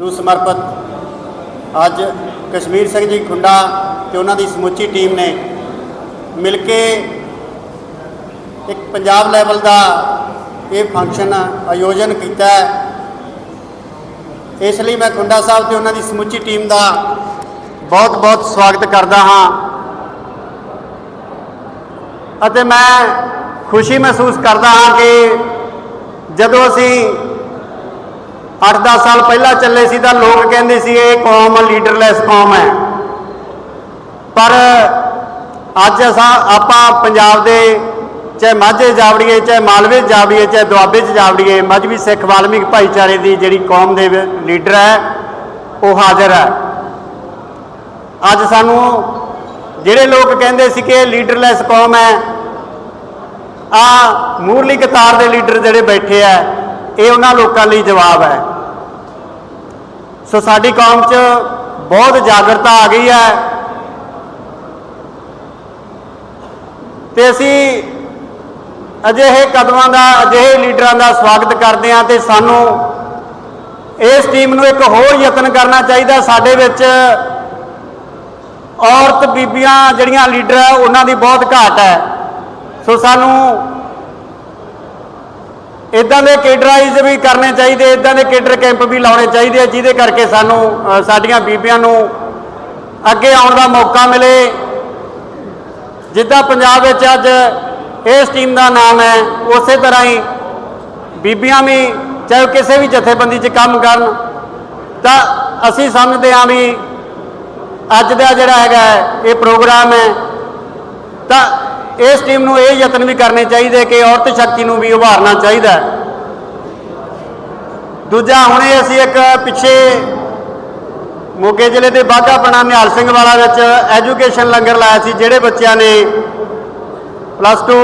ਨੂੰ ਸਮਰਪਿਤ। ਅੱਜ ਕਸ਼ਮੀਰ ਸਿੰਘ ਜੀ ਖੁੰਡਾ ਤੇ ਉਹਨਾਂ ਦੀ ਸਮੁੱਚੀ ਟੀਮ ਨੇ ਮਿਲ ਕੇ ਇੱਕ ਪੰਜਾਬ ਲੈਵਲ ਦਾ ਇਹ ਫੰਕਸ਼ਨ ਆਯੋਜਨ ਕੀਤਾ ਇਸ ਲਈ ਮੈਂ ਖੁੰਡਾ ਸਾਹਿਬ ਤੇ ਉਹਨਾਂ ਦੀ ਸਮੁੱਚੀ ਟੀਮ ਦਾ ਬਹੁਤ ਬਹੁਤ ਸਵਾਗਤ ਕਰਦਾ ਹਾਂ। ਅਤੇ ਮੈਂ ਖੁਸ਼ੀ ਮਹਿਸੂਸ ਕਰਦਾ ਹਾਂ ਕਿ ਜਦੋਂ ਅਸੀਂ 8-10 ਸਾਲ ਪਹਿਲਾਂ ਚੱਲੇ ਸੀ ਤਾਂ ਲੋਕ ਕਹਿੰਦੇ ਸੀ, ਇਹ ਕੌਮ ਲੀਡਰਲੈਸ ਕੌਮ ਹੈ। ਪਰ ਅੱਜ ਅਸਾਂ, ਆਪਾਂ ਪੰਜਾਬ ਦੇ, ਚਾਹੇ ਮਾਝੇ ਜਾਵੜੀਏ, ਚਾਹੇ ਮਾਲਵੇ 'ਚ ਜਾਵੜੀਏ, ਚਾਹੇ ਦੁਆਬੇ 'ਚ ਜਾਵੜੀਏ ਮਜਬੀ ਸਿੱਖ ਵਾਲਮੀਕ ਭਾਈਚਾਰੇ ਦੀ ਜਿਹੜੀ ਕੌਮ ਦੇ ਲੀਡਰ ਹੈ, ਉਹ ਹਾਜ਼ਰ ਹੈ। ਅੱਜ ਸਾਨੂੰ ਜਿਹੜੇ ਲੋਕ ਕਹਿੰਦੇ ਸੀ ਕਿ ਇਹ ਲੀਡਰਲੈਸ ਕੌਮ ਹੈ ਆ ਮੂਰਲੀ ਕਤਾਰ ਦੇ ਲੀਡਰ ਜਿਹੜੇ ਬੈਠੇ ਆ ਇਹ ਉਹਨਾਂ ਲੋਕਾਂ ਲਈ ਜਵਾਬ ਹੈ। ਸੋ ਸਾਡੀ ਕੌਮ 'ਚ ਬਹੁਤ ਜਾਗਰਤਾ ਆ ਗਈ ਹੈ। ਤੇ ਅਸੀਂ ਅਜਿਹੇ ਕਦਮਾਂ ਦਾ, ਅਜਿਹੇ ਲੀਡਰਾਂ ਦਾ ਸਵਾਗਤ ਕਰਦੇ ਹਾਂ ਤੇ ਸਾਨੂੰ ਇਸ ਟੀਮ ਨੂੰ ਇੱਕ ਹੋਰ ਯਤਨ ਕਰਨਾ ਚਾਹੀਦਾ ਸਾਡੇ ਵਿੱਚ ਔਰਤ ਬੀਬੀਆਂ ਜਿਹੜੀਆਂ ਲੀਡਰ ਹੈ, ਉਹਨਾਂ ਦੀ ਬਹੁਤ ਘਾਟ ਹੈ। ਸੋ ਸਾਨੂੰ ਇਦਾਂ ਦੇ ਕੇਡਰਾਈਜ਼ ਵੀ ਕਰਨੇ ਚਾਹੀਦੇ ਇਦਾਂ ਦੇ ਕੇਡਰ ਕੈਂਪ ਵੀ ਲਾਉਣੇ ਚਾਹੀਦੇ ਆ, ਜਿਹਦੇ ਕਰਕੇ ਸਾਨੂੰ ਸਾਡੀਆਂ ਬੀਬੀਆਂ ਨੂੰ ਅੱਗੇ ਆਉਣ ਦਾ ਮੌਕਾ ਮਿਲੇ। ਜਿੱਦਾਂ ਪੰਜਾਬ ਵਿੱਚ ਅੱਜ ਇਸ ਟੀਮ ਦਾ ਨਾਮ ਹੈ, ਉਸੇ ਤਰ੍ਹਾਂ ਹੀ ਬੀਬੀਆਂ ਵੀ, ਚਾਹੇ ਉਹ ਕਿਸੇ ਵੀ ਜਥੇਬੰਦੀ 'ਚ ਕੰਮ ਕਰਨ, ਤਾਂ ਅਸੀਂ ਸਮਝਦੇ ਹਾਂ ਵੀ ਅੱਜ ਦਾ ਜਿਹੜਾ ਹੈਗਾ ਇਹ ਪ੍ਰੋਗਰਾਮ ਹੈ। ਤਾਂ ਇਸ ਟੀਮ ਨੂੰ ਇਹ ਯਤਨ ਵੀ ਕਰਨੇ ਚਾਹੀਦੇ ਕਿ ਔਰਤ ਸ਼ਕਤੀ ਨੂੰ ਵੀ ਉਭਾਰਨਾ ਚਾਹੀਦਾ ਦੂਜਾ, ਹੁਣੇ ਅਸੀਂ ਇੱਕ ਪਿੱਛੇ ਮੋਗੇ ਜ਼ਿਲ੍ਹੇ ਦੇ ਬਾਘਾ ਪਣਾ ਨਿਹਾਲ ਸਿੰਘ ਵਾਲਾ ਵਿੱਚ ਐਜੂਕੇਸ਼ਨ ਲੰਗਰ ਲਾਇਆ ਸੀ, ਜਿਹੜੇ ਬੱਚਿਆਂ ਨੇ ਪਲੱਸ 2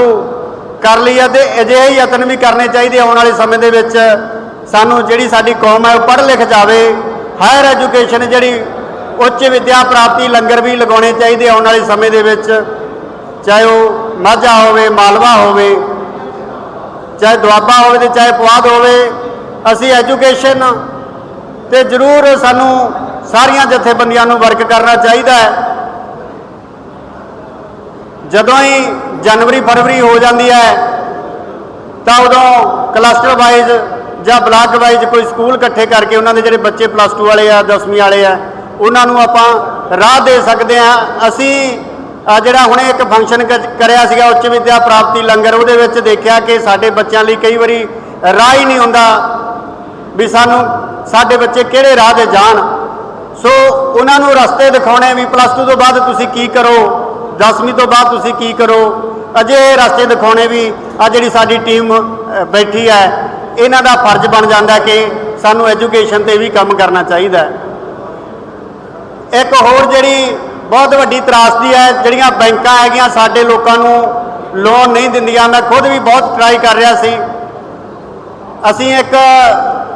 ਕਰ ਲਈ ਹੈ ਤੇ ਅਜਿਹੇ ਯਤਨ ਵੀ ਕਰਨੇ ਚਾਹੀਦੇ ਆਉਣ ਵਾਲੇ ਸਮੇਂ ਦੇ ਵਿੱਚ। ਸਾਨੂੰ ਜਿਹੜੀ ਸਾਡੀ ਕੌਮ ਹੈ ਉਹ ਪੜ੍ਹ ਲਿਖ ਜਾਵੇ। ਹਾਇਰ ਐਜੂਕੇਸ਼ਨ ਜਿਹੜੀ ਉੱਚ ਵਿਦਿਆ ਪ੍ਰਾਪਤੀ ਲੰਗਰ ਵੀ ਲਗਾਉਣੇ ਚਾਹੀਦੇ ਆਉਣ ਵਾਲੇ ਸਮੇਂ ਦੇ ਵਿੱਚ। ਚਾਹੇ ਉਹ ਮਾਝਾ ਹੋਵੇ, ਮਾਲਵਾ ਹੋਵੇ, ਚਾਹੇ ਦੁਆਬਾ ਹੋਵੇ ਤੇ ਚਾਹੇ ਪੁਆਧ ਹੋਵੇ, ਅਸੀਂ ਐਜੂਕੇਸ਼ਨ ਤੇ ਜ਼ਰੂਰ ਸਾਨੂੰ ਸਾਰੀਆਂ ਜਥੇਬੰਦੀਆਂ ਨੂੰ ਵਰਕ ਕਰਨਾ ਚਾਹੀਦਾ ਹੈ। ਜਦੋਂ ਹੀ ਜਨਵਰੀ, ਫਰਵਰੀ ਹੋ ਜਾਂਦੀ ਹੈ, ਤਾਂ ਉਦੋਂ ਕਲਸਟਰ ਵਾਈਜ਼ ਜਾਂ ਬਲਾਕ ਵਾਈਜ਼ ਕੋਈ ਸਕੂਲ ਇਕੱਠੇ ਕਰਕੇ ਉਹਨਾਂ ਦੇ ਜਿਹੜੇ ਬੱਚੇ ਪਲੱਸ 2 ਵਾਲੇ ਆ 10ਵੀਂ ਵਾਲੇ ਆ, ਉਹਨਾਂ ਨੂੰ ਆਪਾਂ ਰਾਹ ਦੇ ਸਕਦੇ ਆ ਅਸੀਂ ਆ ਜਿਹੜਾ ਹੁਣੇ ਇੱਕ ਫੰਕਸ਼ਨ ਕਰਿਆ ਸੀਗਾ, ਉੱਚ ਵਿਦਿਆ ਪ੍ਰਾਪਤੀ ਲੰਗਰ, ਉਹਦੇ ਵਿੱਚ ਦੇਖਿਆ ਕਿ ਸਾਡੇ ਬੱਚਿਆਂ ਲਈ ਕਈ ਵਾਰੀ ਰਾਹ ਹੀ ਨਹੀਂ ਹੁੰਦਾ ਵੀ ਸਾਨੂੰ ਸਾਡੇ ਬੱਚੇ ਕਿਹੜੇ ਰਾਹ ਤੇ ਜਾਣ। ਸੋ ਉਹਨਾਂ ਨੂੰ ਰਸਤੇ ਦਿਖਾਉਣੇ ਵੀ ਪਲੱਸ 2 ਤੋਂ ਬਾਅਦ ਤੁਸੀਂ ਕੀ ਕਰੋ 10ਵੀਂ ਤੋਂ ਬਾਅਦ ਤੁਸੀਂ ਕੀ ਕਰੋ। ਅਜੇ ਰਸਤੇ ਦਿਖਾਉਣੇ ਵੀ ਆ ਜਿਹੜੀ ਸਾਡੀ ਟੀਮ ਬੈਠੀ ਹੈ, ਇਹਨਾਂ ਦਾ ਫਰਜ਼ ਬਣ ਜਾਂਦਾ ਕਿ ਸਾਨੂੰ ਐਜੂਕੇਸ਼ਨ ਤੇ ਵੀ ਕੰਮ ਕਰਨਾ ਚਾਹੀਦਾ ਇੱਕ ਹੋਰ ਜਿਹੜੀ ਬਹੁਤ ਵੱਡੀ ਤਰਾਸਦੀ ਹੈ। ਜਿਹੜੀਆਂ ਬੈਂਕਾਂ ਹੈਗੀਆਂ, ਸਾਡੇ ਲੋਕਾਂ ਨੂੰ ਲੋਨ ਨਹੀਂ ਦਿੰਦੀਆਂ। ਮੈਂ ਖੁਦ ਵੀ ਬਹੁਤ ਟਰਾਈ ਕਰ ਰਿਹਾ ਸੀ। ਅਸੀਂ ਇੱਕ,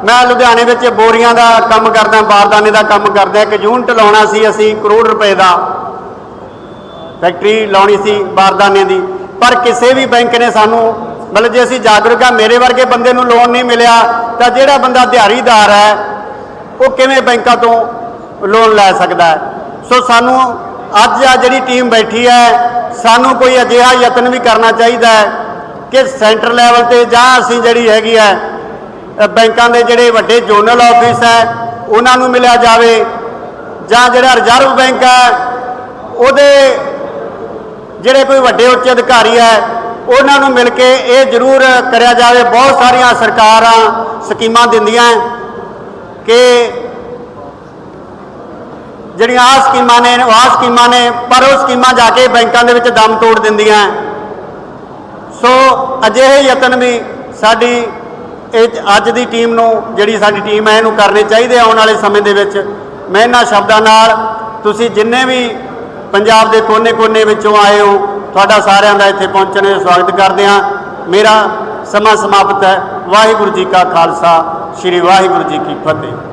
ਮੈਂ ਲੁਧਿਆਣੇ ਵਿੱਚ ਬੋਰੀਆਂ ਦਾ ਕੰਮ ਕਰਦਾ, ਬਾਰਦਾਨੇ ਦਾ ਕੰਮ ਕਰਦਾ। ਇੱਕ ਯੂਨਿਟ ਲਾਉਣਾ ਸੀ ਅਸੀਂ, ਕਰੋੜ ਰੁਪਏ ਦਾ। ਫੈਕਟਰੀ ਲਾਉਣੀ ਸੀ ਬਾਰਦਾਨੇ ਦੀ। ਪਰ ਕਿਸੇ ਵੀ ਬੈਂਕ ਨੇ ਸਾਨੂੰ, ਮਤਲਬ ਜੇ ਅਸੀਂ ਜਾਗਰੂਕ ਆ, ਮੇਰੇ ਵਰਗੇ ਬੰਦੇ ਨੂੰ ਲੋਨ ਨਹੀਂ ਮਿਲਿਆ, ਤਾਂ ਜਿਹੜਾ ਬੰਦਾ ਦਿਹਾੜੀਦਾਰ ਹੈ, ਉਹ ਕਿਵੇਂ ਬੈਂਕਾਂ ਤੋਂ ਲੋਨ ਲੈ ਸਕਦਾ ਹੈ? ਸੋ ਸਾਨੂੰ ਅੱਜ ਆ ਜਿਹੜੀ ਟੀਮ ਬੈਠੀ ਹੈ, ਸਾਨੂੰ ਕੋਈ ਅਜਿਹਾ ਯਤਨ ਵੀ ਕਰਨਾ ਚਾਹੀਦਾ ਹੈ ਕਿ ਸੈਂਟਰ ਲੈਵਲ ਤੇ ਜਾਂ ਅਸੀਂ ਜਿਹੜੀ ਹੈਗੀ ਹੈ ਬੈਂਕਾਂ ਦੇ ਜਿਹੜੇ ਵੱਡੇ ਜ਼ੋਨਲ ਆਫਿਸ ਹੈ, ਉਹਨਾਂ ਨੂੰ ਮਿਲਿਆ ਜਾਵੇ ਜਾਂ ਜਿਹੜਾ ਰਿਜ਼ਰਵ ਬੈਂਕ ਹੈ, ਉਹਦੇ ਜਿਹੜੇ ਕੋਈ ਵੱਡੇ ਉੱਚ ਅਧਿਕਾਰੀ ਹੈ, ਉਹਨਾਂ ਨੂੰ ਮਿਲ ਕੇ ਇਹ ਜ਼ਰੂਰ ਕਰਿਆ ਜਾਵੇ। ਬਹੁਤ ਸਾਰੀਆਂ ਸਰਕਾਰਾਂ ਸਕੀਮਾਂ ਦਿੰਦੀਆਂ ਕਿ ਜਿਹੜੀਆਂ ਆਹ ਸਕੀਮਾਂ ਨੇ, ਉਹ ਆਹ ਸਕੀਮਾਂ ਨੇ, ਪਰ ਉਹ ਸਕੀਮਾਂ ਜਾ ਕੇ ਬੈਂਕਾਂ ਦੇ ਵਿੱਚ ਦਮ ਤੋੜ ਦਿੰਦੀਆਂ। ਸੋ ਅਜਿਹੇ ਯਤਨ ਵੀ ਸਾਡੀ ਇਹ ਅੱਜ ਦੀ ਟੀਮ ਨੂੰ, ਜਿਹੜੀ ਸਾਡੀ ਟੀਮ ਹੈ, ਇਹਨੂੰ ਕਰਨੇ ਚਾਹੀਦੇ ਆਉਣ ਵਾਲੇ ਸਮੇਂ ਦੇ ਵਿੱਚ। ਮੈਂ ਇਹਨਾਂ ਸ਼ਬਦਾਂ ਨਾਲ, ਤੁਸੀਂ ਜਿੰਨੇ ਵੀ ਪੰਜਾਬ ਦੇ ਕੋਨੇ-ਕੋਨੇ ਵਿੱਚੋਂ ਆਏ ਹੋ, ਤੁਹਾਡਾ ਸਾਰਿਆਂ ਦਾ ਇੱਥੇ ਪਹੁੰਚਣ ਦਾ ਸਵਾਗਤ ਕਰਦੇ ਹਾਂ। ਮੇਰਾ ਸਮਾਂ ਸਮਾਪਤ ਹੈ। ਵਾਹਿਗੁਰੂ ਜੀ ਕਾ ਖਾਲਸਾ, ਸ੍ਰੀ ਵਾਹਿਗੁਰੂ ਜੀ ਕੀ ਫਤਿਹ।